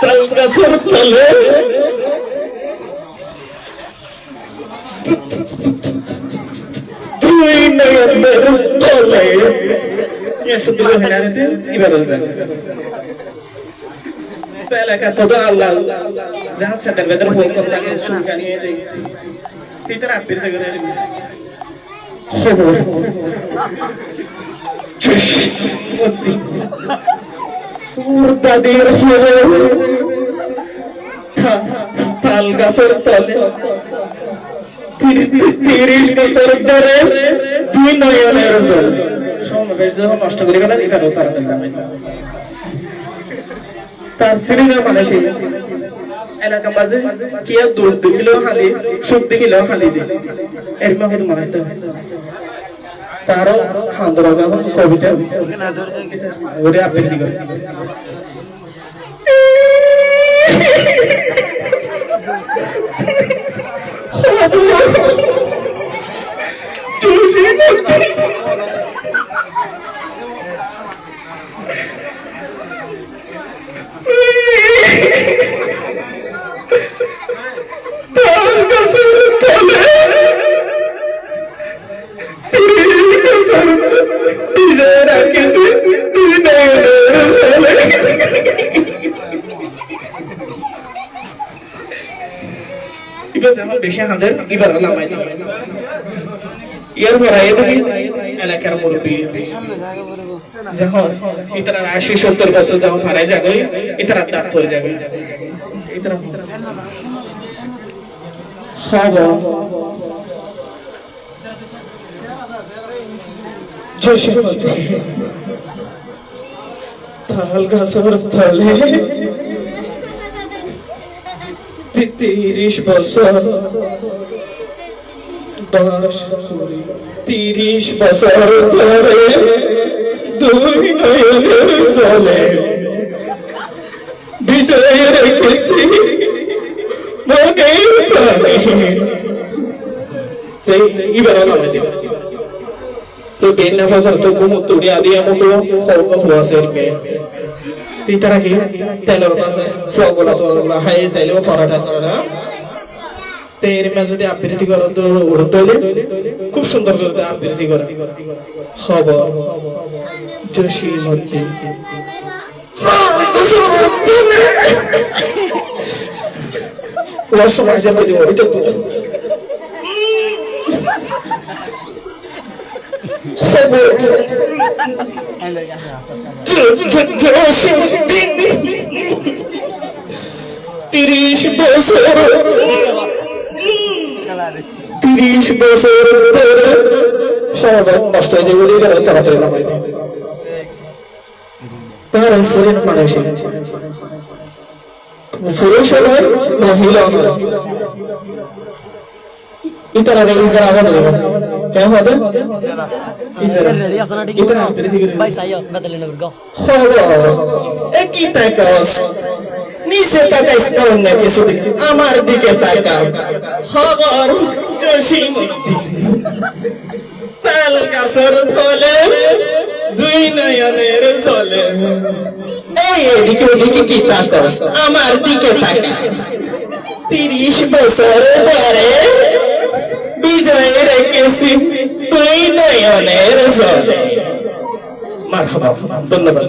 তাল গাছের তলে দুই নয়নের তলে এলাকা তো আল্লাহ যাহা সেদের বেদের করে তাকে সুখা নিয়ে দেয় তিতার আপিল খবর তোর নষ্ট করে গেলেন তাড়াতাড়ি নামে তার সিরিনা মানে সেই এলাকা মাঝে কি আর দুধ দেখিলেও হালি সুখ দেখিলেও হালি দিন এর মধ্যে মনে হতো তারও হান্দরা যখন কবিতা। ওরে আবৃত্তি করে তার রাখিছি দুই নয়নের ছেলে এবার যেমন বেশি হাঁদের এবার নামাই ইয়ার পরে এদিকে এলাকার মুরব্বী যখন ইতারা আশি সত্তর বছর যখন হারাই যাবে ইতারা দাঁত পরে যাবে ইতারা খবর যশোমতী তাল গাছর তলে তিরিশ বছর, দশ তিরিশ বছর ধরে দুই নয়নের চলে। বিজয় রেখেছি মনের প্রাণে। এবার নামে দিও তো বেন্না ফসল তো গুমু তুড়ি আদি আমকো হলক ফুয়াসের কে? তেলের পাশে ফগলা তো হাই চাইলে পরাঠা তরা তো এর মাঝে যদি আবৃত্তি করো তো উড়তে হলে খুব সুন্দর করে আবৃত্তি করে। খবর জসি মধ্যে ওর সময় যাবে দিব ওইটা তো খবর তিরিশ বছর তিরিশ বছর ধরে সমাধান নষ্ট হয়ে যাবে বলে এরা তাড়াতাড়ি নামাই দেয় তার শরীর মানুষের পুরুষ নয় মহিলা নয় ইতারা ইজারা হবে নিচে তাকাইস না কিছু আমার দিকে তাকাও খবর জসিম তাল গাছের তলে দুই নয়নের চলে এই এদিকে ওদিকে কি তাকাস আমার দিকে তাকা তিরিশ বছর ধরে বিজয় রেখেছি দুই নয়নের মারহাবা ধন্যবাদ।